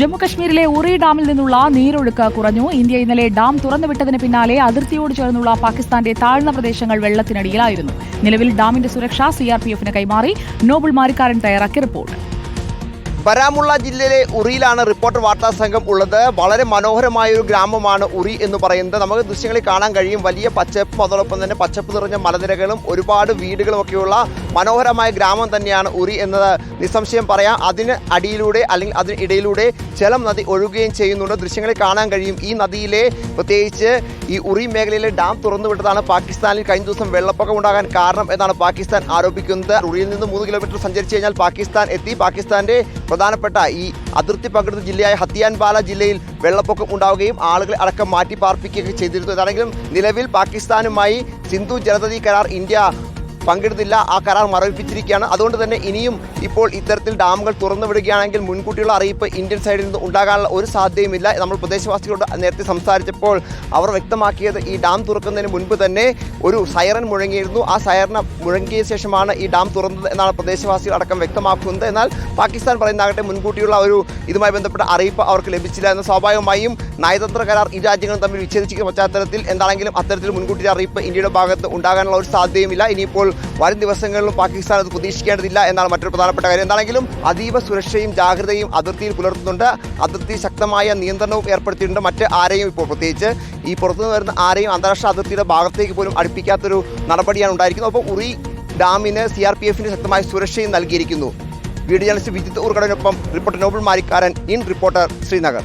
ജമ്മുകശ്മീരിലെ ഉറി ഡാമിൽ നിന്നുള്ള നീരൊഴുക്ക് കുറഞ്ഞു. ഇന്ത്യ ഇന്നലെ ഡാം തുറന്നുവിട്ടതിന് പിന്നാലെ അതിർത്തിയോട് ചേർന്നുള്ള പാകിസ്ഥാന്റെ താഴ്ന്ന പ്രദേശങ്ങൾ വെള്ളത്തിനടിയിലായിരുന്നു. നിലവിൽ ഡാമിന്റെ സുരക്ഷ സിആർപിഎഫിന് കൈമാറി. നോബിൾ മാരിക്കാരൻ തയ്യാറാക്കിയ റിപ്പോർട്ട്. ബരാമുള്ള ജില്ലയിലെ ഉറിയിലാണ് റിപ്പോർട്ടർ വാർത്താ സംഘം ഉള്ളത്. വളരെ മനോഹരമായ ഒരു ഗ്രാമമാണ് ഉറി എന്ന് പറയുന്നത്. നമുക്ക് ദൃശ്യങ്ങളിൽ കാണാൻ കഴിയും. വലിയ പച്ചപ്പും അതോടൊപ്പം തന്നെ പച്ചപ്പ് നിറഞ്ഞ മലനിരകളും ഒരുപാട് വീടുകളും ഒക്കെയുള്ള മനോഹരമായ ഗ്രാമം തന്നെയാണ് ഉറി എന്നത്. നിസ്സംശയം പറയാം അതിന് അടിയിലൂടെ അല്ലെങ്കിൽ അതിന് ഇടയിലൂടെ ചെലം നദി ഒഴുകുകയും ചെയ്യുന്നുണ്ട്. ദൃശ്യങ്ങളിൽ കാണാൻ കഴിയും. ഈ നദിയിലെ പ്രത്യേകിച്ച് ഈ ഉറി മേഖലയിലെ ഡാം തുറന്നു വിട്ടതാണ് പാകിസ്ഥാനിൽ കഴിഞ്ഞ ദിവസം വെള്ളപ്പൊക്കം ഉണ്ടാകാൻ കാരണം എന്നാണ് പാകിസ്ഥാൻ ആരോപിക്കുന്നത്. ഉറിയിൽ നിന്ന് മൂന്ന് കിലോമീറ്റർ സഞ്ചരിച്ചു കഴിഞ്ഞാൽ പാകിസ്ഥാൻ എത്തി. പാകിസ്ഥാന്റെ പ്രധാനപ്പെട്ട ഈ അതിർത്തി പങ്കിടുന്ന ജില്ലയായ ഹത്തിയാൻപാല ജില്ലയിൽ വെള്ളപ്പൊക്കം ഉണ്ടാവുകയും ആളുകളെ അടക്കം മാറ്റി പാർപ്പിക്കുകയൊക്കെ ചെയ്തിരുന്നു. ഇതാണെങ്കിലും നിലവിൽ പാകിസ്ഥാനുമായി സിന്ധു ജലനദി കരാർ ഇന്ത്യ പങ്കിടുന്നില്ല ആ കരാർ മറവിപ്പിച്ചിരിക്കുകയാണ്. അതുകൊണ്ട് തന്നെ ഇനിയും ഇപ്പോൾ ഇത്തരത്തിൽ ഡാമുകൾ തുറന്നു വിടുകയാണെങ്കിൽ മുൻകൂട്ടിയുള്ള അറിയിപ്പ് ഇന്ത്യൻ സൈഡിൽ നിന്ന് ഉണ്ടാകാനുള്ള ഒരു സാധ്യതയുമില്ല. നമ്മൾ പ്രദേശവാസികളോട് നേരത്തെ സംസാരിച്ചപ്പോൾ അവർ വ്യക്തമാക്കിയത് ഈ ഡാം തുറക്കുന്നതിന് മുൻപ് തന്നെ ഒരു സൈറൻ മുഴങ്ങിയിരുന്നു. ആ സൈറന മുഴങ്ങിയ ശേഷമാണ് ഈ ഡാം തുറന്നത് എന്നാണ് പ്രദേശവാസികൾ അടക്കം വ്യക്തമാക്കുന്നത്. എന്നാൽ പാകിസ്ഥാൻ പറയുന്നതാകട്ടെ മുൻകൂട്ടിയുള്ള ഒരു ഇതുമായി ബന്ധപ്പെട്ട അറിയിപ്പ് അവർക്ക് ലഭിച്ചില്ല എന്ന സ്വാഭാവികമായും നയതന്ത്ര കരാർ ഈ രാജ്യങ്ങളും തമ്മിൽ വിച്ഛേദിച്ചിരിക്കുന്ന പശ്ചാത്തലത്തിൽ എന്താണെങ്കിലും അത്തരത്തിൽ മുൻകൂട്ടി അറിയിപ്പ് ഇന്ത്യയുടെ ഭാഗത്ത് ഉണ്ടാകാനുള്ള ഒരു സാധ്യതയുമില്ല. ഇനിയിപ്പോൾ വരും ദിവസങ്ങളിലും പാകിസ്ഥാൻ അത് പ്രതീക്ഷിക്കേണ്ടതില്ല എന്നാണ് മറ്റൊരു പ്രധാനപ്പെട്ട കാര്യം. എന്താണെങ്കിലും അതീവ സുരക്ഷയും ജാഗ്രതയും അതിർത്തിയിൽ പുലർത്തുന്നുണ്ട്. അതിർത്തി ശക്തമായ നിയന്ത്രണവും ഏർപ്പെടുത്തിയിട്ടുണ്ട്. മറ്റ് ആരെയും ഇപ്പോൾ പ്രത്യേകിച്ച് ഈ പുറത്തുനിന്ന് വരുന്ന ആരെയും അന്താരാഷ്ട്ര അതിർത്തിയുടെ ഭാഗത്തേക്ക് പോലും അടുപ്പിക്കാത്തൊരു നടപടിയാണ് ഉണ്ടായിരിക്കുന്നത്. അപ്പോൾ ഉറി ഡാമിന് സി ആർ പി എഫിന് ശക്തമായ സുരക്ഷയും നൽകിയിരിക്കുന്നു. Video journalist Vijith ഊർക്കടനൊപ്പം reporter Noble Marikkaran in reporter Srinagar.